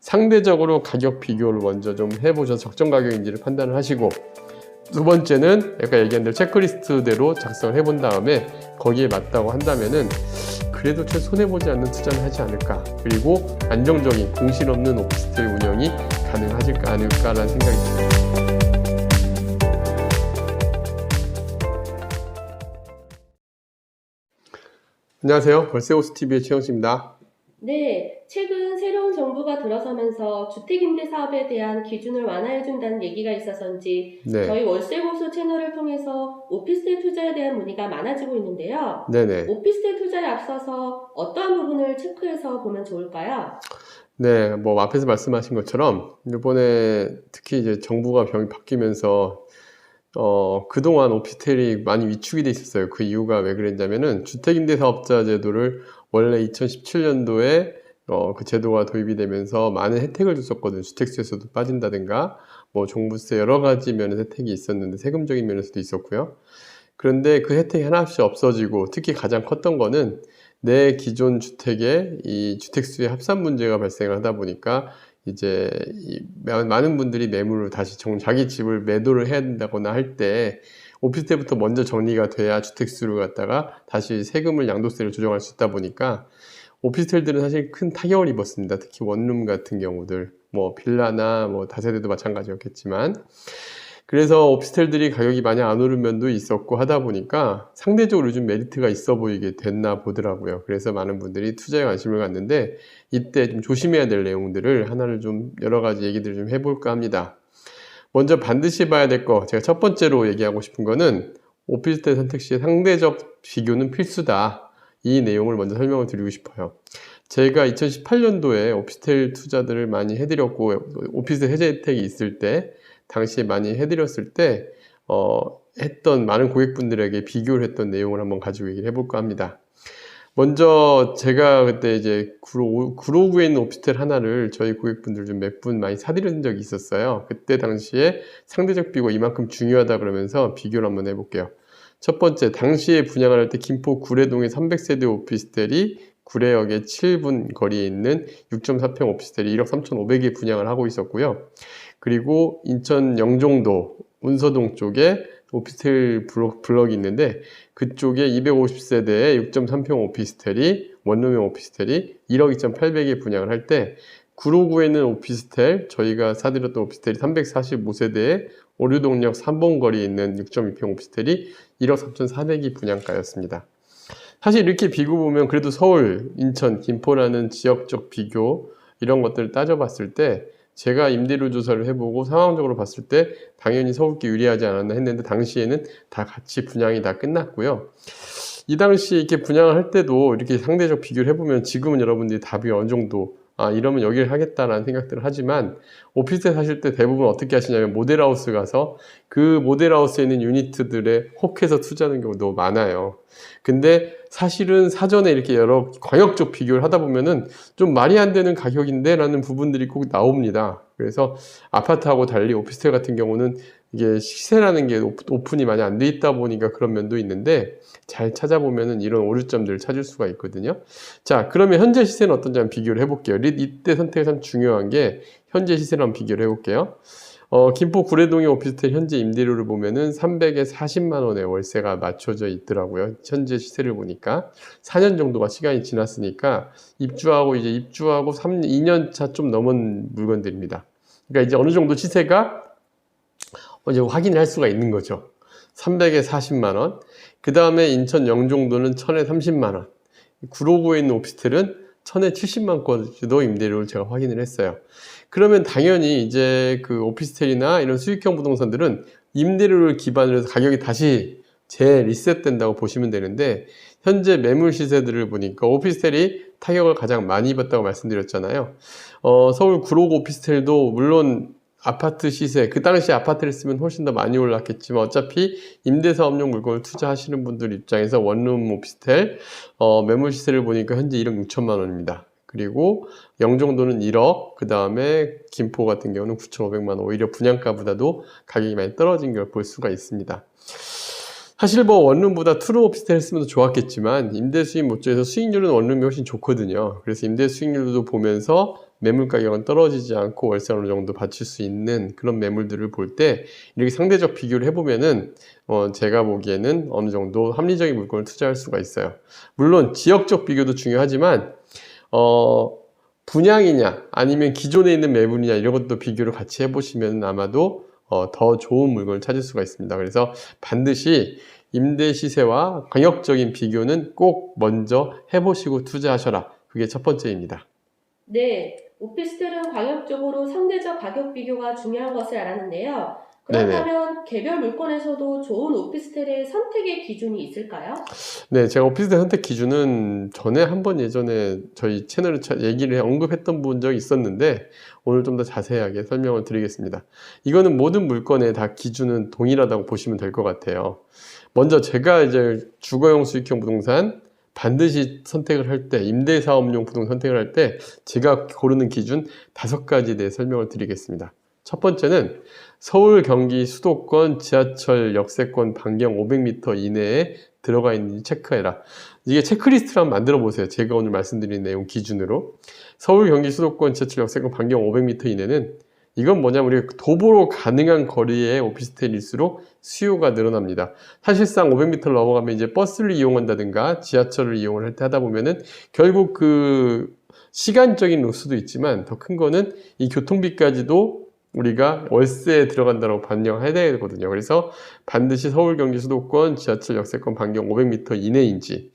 상대적으로 가격 비교를 먼저 좀 해보셔서 적정 가격인지를 판단을 하시고 두 번째는 아까 얘기한 대로 체크리스트대로 작성을 해본 다음에 거기에 맞다고 한다면은 그래도 최소 손해보지 않는 투자는 하지 않을까 그리고 안정적인 공실 없는 오피스텔 운영이 가능하실까 않을까라는 생각이 듭니다. 안녕하세요. 벌새호스TV의 최영식입니다. 네, 최근 새로운 정부가 들어서면서 주택임대 사업에 대한 기준을 완화해준다는 얘기가 있어서인지 네. 저희 월세고수 채널을 통해서 오피스텔 투자에 대한 문의가 많아지고 있는데요. 네네. 오피스텔 투자에 앞서서 어떠한 부분을 체크해서 보면 좋을까요? 네, 뭐 앞에서 말씀하신 것처럼 이번에 특히 이제 정부가 병이 바뀌면서 어, 그동안 오피스텔이 많이 위축이 돼 있었어요. 그 이유가 왜 그랬냐면은 주택임대사업자 제도를 원래 2017년도에 어, 그 제도가 도입이 되면서 많은 혜택을 줬었거든요. 주택수에서도 빠진다든가, 뭐 종부세 여러 가지 면에서 혜택이 있었는데 세금적인 면에서도 있었고요. 그런데 그 혜택이 하나씩 없어지고 특히 가장 컸던 거는 내 기존 주택에 이 주택수의 합산 문제가 발생을 하다 보니까 이제 많은 분들이 매물을 다시 정, 자기 집을 매도를 해야 된다거나 할 때 오피스텔부터 먼저 정리가 돼야 주택수를 갖다가 다시 세금을 양도세를 조정할 수 있다 보니까 오피스텔들은 사실 큰 타격을 입었습니다. 특히 원룸 같은 경우들 뭐 빌라나 뭐 다세대도 마찬가지였겠지만 그래서 오피스텔들이 가격이 많이 안 오른 면도 있었고 하다 보니까 상대적으로 요즘 메리트가 있어 보이게 됐나 보더라고요. 그래서 많은 분들이 투자에 관심을 갖는데 이때 좀 조심해야 될 내용들을 하나를 좀 여러 가지 얘기들을 좀 해볼까 합니다. 먼저 반드시 봐야 될 거, 제가 첫 번째로 얘기하고 싶은 거는 오피스텔 선택 시에 상대적 비교는 필수다. 이 내용을 먼저 설명을 드리고 싶어요. 제가 2018년도에 오피스텔 투자들을 많이 해드렸고, 오피스텔 해제 혜택이 있을 때, 당시에 많이 해드렸을 때, 어, 했던 많은 고객분들에게 비교를 했던 내용을 한번 가지고 얘기를 해볼까 합니다. 먼저 제가 그때 이제 구로, 구로구에 있는 오피스텔 하나를 저희 고객분들 좀 몇 분 많이 사드린 적이 있었어요. 그때 당시에 상대적 비교가 이만큼 중요하다 그러면서 비교를 한번 해볼게요. 첫 번째, 당시에 분양을 할 때 김포 구례동의 300세대 오피스텔이 구례역에 7분 거리에 있는 6.4평 오피스텔이 1억 3,500에 분양을 하고 있었고요. 그리고 인천 영종도 운서동 쪽에 오피스텔 블록, 블럭이 있는데 그쪽에 250세대의 6.3평 오피스텔이 원룸형 오피스텔이 1억 2,800에 분양을 할 때 구로구에 있는 오피스텔 저희가 사드렸던 오피스텔이 345세대의 오류동역 3번 거리에 있는 6.2평 오피스텔이 1억 3,400이 분양가였습니다. 사실 이렇게 비교 보면 그래도 서울, 인천, 김포라는 지역적 비교 이런 것들을 따져봤을 때 제가 임대료 조사를 해보고 상황적으로 봤을 때 당연히 서울께 유리하지 않았나 했는데 당시에는 다 같이 분양이 다 끝났고요. 이 당시에 이렇게 분양을 할 때도 이렇게 상대적 비교를 해보면 지금은 여러분들이 답이 어느 정도 아 이러면 여기를 하겠다라는 생각들을 하지만 오피스텔 사실 때 대부분 어떻게 하시냐면 모델하우스 가서 그 모델하우스에 있는 유니트들에 혹해서 투자하는 경우도 많아요. 근데 사실은 사전에 이렇게 여러 광역적 비교를 하다 보면은 좀 말이 안 되는 가격인데 라는 부분들이 꼭 나옵니다. 그래서 아파트하고 달리 오피스텔 같은 경우는 이게 시세라는 게 오- 오픈이 많이 안 돼 있다 보니까 그런 면도 있는데 잘 찾아보면은 이런 오류점들을 찾을 수가 있거든요. 자, 그러면 현재 시세는 어떤지 한번 비교를 해볼게요. 리- 이때 선택이 참 중요한 게 현재 시세를 한번 비교를 해볼게요. 어, 김포 구례동의 오피스텔 현재 임대료를 보면은 300에 40만 원의 월세가 맞춰져 있더라고요. 현재 시세를 보니까 4년 정도가 시간이 지났으니까 입주하고 이제 입주하고 3, 2년 차 좀 넘은 물건들입니다. 그러니까 이제 어느 정도 시세가 이제 확인을 할 수가 있는 거죠. 300에 40만 원. 그 다음에 인천 영종도는 1000에 30만 원. 구로구에 있는 오피스텔은 1000에 70만 건도 임대료를 제가 확인을 했어요. 그러면 당연히 이제 그 오피스텔이나 이런 수익형 부동산들은 임대료를 기반으로 해서 가격이 다시 재리셋된다고 보시면 되는데 현재 매물 시세들을 보니까 오피스텔이 타격을 가장 많이 입었다고 말씀드렸잖아요. 어, 서울 구로구 오피스텔도 물론 아파트 시세, 그 당시 아파트를 쓰면 훨씬 더 많이 올랐겠지만 어차피 임대사업용 물건을 투자하시는 분들 입장에서 원룸 오피스텔 어, 매물 시세를 보니까 현재 1억 6천만 원입니다. 그리고 영종도는 1억, 그 다음에 김포 같은 경우는 9,500만 원, 오히려 분양가보다도 가격이 많이 떨어진 걸 볼 수가 있습니다. 사실 뭐 원룸보다 투룸 오피스텔 했으면 더 좋았겠지만 임대 수익 목적에서 수익률은 원룸이 훨씬 좋거든요. 그래서 임대 수익률도 보면서 매물 가격은 떨어지지 않고 월세 어느 정도 받칠 수 있는 그런 매물들을 볼 때 이렇게 상대적 비교를 해보면은 어 제가 보기에는 어느 정도 합리적인 물건을 투자할 수가 있어요. 물론 지역적 비교도 중요하지만 어 분양이냐 아니면 기존에 있는 매물이냐 이런 것도 비교를 같이 해보시면 아마도 어, 더 좋은 물건을 찾을 수가 있습니다. 그래서 반드시 임대 시세와 강력적인 비교는 꼭 먼저 해보시고 투자하셔라. 그게 첫 번째입니다. 네, 오피스텔은 광역적으로 상대적 가격 비교가 중요한 것을 알았는데요. 그렇다면 개별 물건에서도 좋은 오피스텔의 선택의 기준이 있을까요? 네, 제가 오피스텔 선택 기준은 전에 한 번 예전에 저희 채널에 차- 얘기를 해- 언급했던 본 적이 있었는데 오늘 좀 더 자세하게 설명을 드리겠습니다. 이거는 모든 물건에 다 기준은 동일하다고 보시면 될 것 같아요. 먼저 제가 이제 주거용 수익형 부동산 반드시 선택을 할 때, 임대사업용 부동산 선택을 할 때 제가 고르는 기준 다섯 가지에 대해 설명을 드리겠습니다. 첫 번째는 서울, 경기, 수도권, 지하철, 역세권 반경 500m 이내에 들어가 있는지 체크해라. 이게 체크리스트를 한번 만들어 보세요. 제가 오늘 말씀드린 내용 기준으로. 서울, 경기, 수도권, 지하철, 역세권 반경 500m 이내는 이건 뭐냐면 우리 도보로 가능한 거리의 오피스텔일수록 수요가 늘어납니다. 사실상 500m를 넘어가면 이제 버스를 이용한다든가 지하철을 이용을 할 때 하다 보면은 결국 그 시간적인 로스도 있지만 더 큰 거는 이 교통비까지도 우리가 월세에 들어간다고 반영해야 되거든요. 그래서 반드시 서울, 경기, 수도권, 지하철, 역세권 반경 500m 이내인지.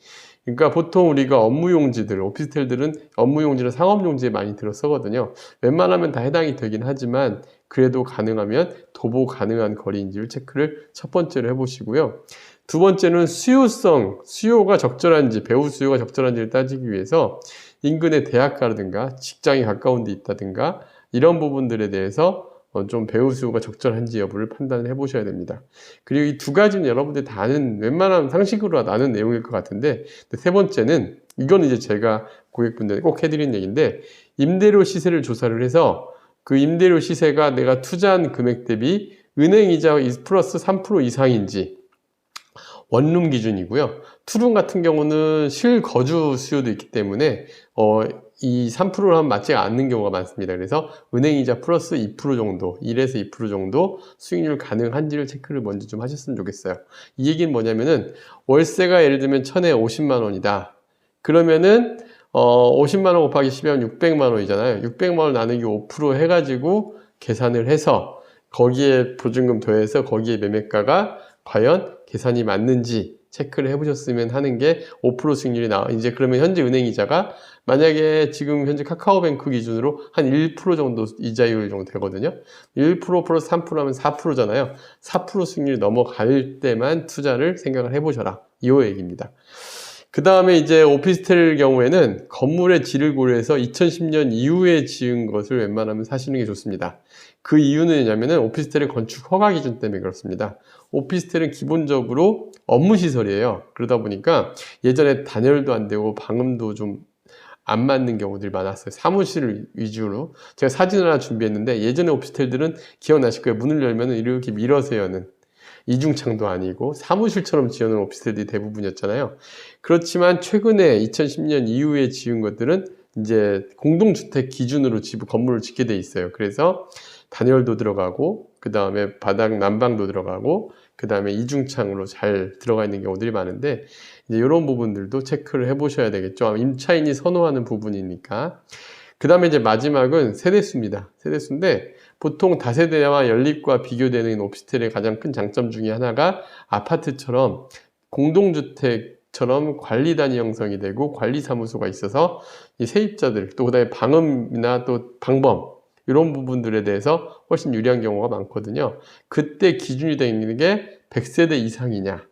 그러니까 보통 우리가 업무용지들, 오피스텔들은 업무용지나 상업용지에 많이 들어 쓰거든요. 웬만하면 다 해당이 되긴 하지만 그래도 가능하면 도보 가능한 거리인지를 체크를 첫 번째로 해보시고요. 두 번째는 수요성, 수요가 적절한지, 배우 수요가 적절한지를 따지기 위해서 인근의 대학가라든가 직장이 가까운 데 있다든가 이런 부분들에 대해서 어, 좀 배우 수요가 적절한지 여부를 판단을 해보셔야 됩니다. 그리고 이 두 가지는 여러분들이 다 아는, 웬만하면 상식으로 아는 내용일 것 같은데, 세 번째는, 이건 이제 제가 고객분들께 꼭 해드린 얘기인데, 임대료 시세를 조사를 해서 그 임대료 시세가 내가 투자한 금액 대비 은행 이자 플러스 3% 이상인지, 원룸 기준이고요. 투룸 같은 경우는 실거주 수요도 있기 때문에 어, 이 3%랑 맞지 않는 경우가 많습니다. 그래서 은행이자 플러스 2% 정도, 1에서 2% 정도 수익률 가능한지를 체크를 먼저 좀 하셨으면 좋겠어요. 이 얘기는 뭐냐면은 월세가 예를 들면 천에 50만 원이다. 그러면은 어, 50만 원 곱하기 10이면 600만 원이잖아요. 600만 원 나누기 5% 해가지고 계산을 해서 거기에 보증금 더해서 거기에 매매가가 과연 계산이 맞는지 체크를 해보셨으면 하는 게 5% 수익률이 나와. 이제 그러면 현재 은행 이자가 만약에 지금 현재 카카오뱅크 기준으로 한 1% 정도 이자율 정도 되거든요. 1% 플러스 3% 하면 4%잖아요. 4% 수익률이 넘어갈 때만 투자를 생각을 해보셔라. 이 얘기입니다. 그 다음에 이제 오피스텔 경우에는 건물의 질을 고려해서 2010년 이후에 지은 것을 웬만하면 사시는 게 좋습니다. 그 이유는 뭐냐면은 오피스텔의 건축 허가 기준 때문에 그렇습니다. 오피스텔은 기본적으로 업무 시설이에요. 그러다 보니까 예전에 단열도 안 되고 방음도 좀 안 맞는 경우들이 많았어요. 사무실 위주로. 제가 사진을 하나 준비했는데 예전에 오피스텔들은 기억나실 거예요. 문을 열면 이렇게 밀어서 여는 이중창도 아니고 사무실처럼 지어놓은 오피스텔들이 대부분이었잖아요. 그렇지만 최근에 2010년 이후에 지은 것들은 이제 공동주택 기준으로 집 건물을 짓게 돼 있어요. 그래서 단열도 들어가고 그 다음에 바닥 난방도 들어가고 그 다음에 이중창으로 잘 들어가 있는 경우들이 많은데 이제 이런 부분들도 체크를 해보셔야 되겠죠. 임차인이 선호하는 부분이니까. 그 다음에 이제 마지막은 세대수입니다. 세대수인데 보통 다세대와 연립과 비교되는 오피스텔의 가장 큰 장점 중에 하나가 아파트처럼 공동주택처럼 관리단위 형성이 되고 관리사무소가 있어서 이 세입자들 또 그다음에 방음이나 또 방범 이런 부분들에 대해서 훨씬 유리한 경우가 많거든요. 그때 기준이 되어 있는 게 100세대 이상이냐.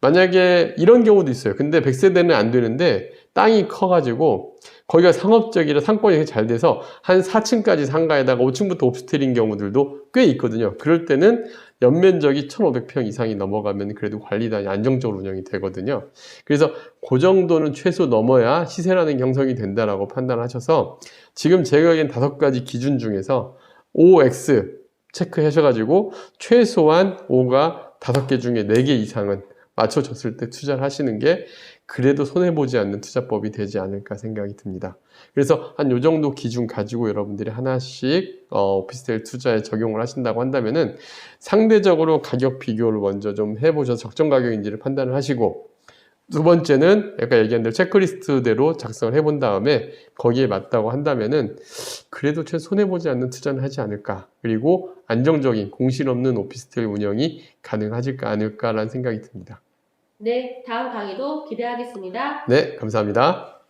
만약에 이런 경우도 있어요. 근데 100세대는 안 되는데 땅이 커가지고 거기가 상업적이라 상권이 잘 돼서 한 4층까지 상가에다가 5층부터 오피스텔인 경우들도 꽤 있거든요. 그럴 때는 연면적이 1,500평 이상이 넘어가면 그래도 관리단이 안정적으로 운영이 되거든요. 그래서 그 정도는 최소 넘어야 시세라는 형성이 된다라고 판단하셔서 지금 제가 얘기한 다섯 가지 기준 중에서 OX 체크하셔가지고 최소한 O가 다섯 개 중에 네 개 이상은 맞춰졌을 때 투자를 하시는 게 그래도 손해보지 않는 투자법이 되지 않을까 생각이 듭니다. 그래서 한 요 정도 기준 가지고 여러분들이 하나씩 어, 오피스텔 투자에 적용을 하신다고 한다면은 상대적으로 가격 비교를 먼저 좀 해보셔서 적정 가격인지를 판단을 하시고 두 번째는 아까 얘기한 대로 체크리스트대로 작성을 해본 다음에 거기에 맞다고 한다면은 그래도 최 손해보지 않는 투자는 하지 않을까. 그리고 안정적인 공실 없는 오피스텔 운영이 가능하지 않을까라는 생각이 듭니다. 네, 다음 강의도 기대하겠습니다. 네, 감사합니다.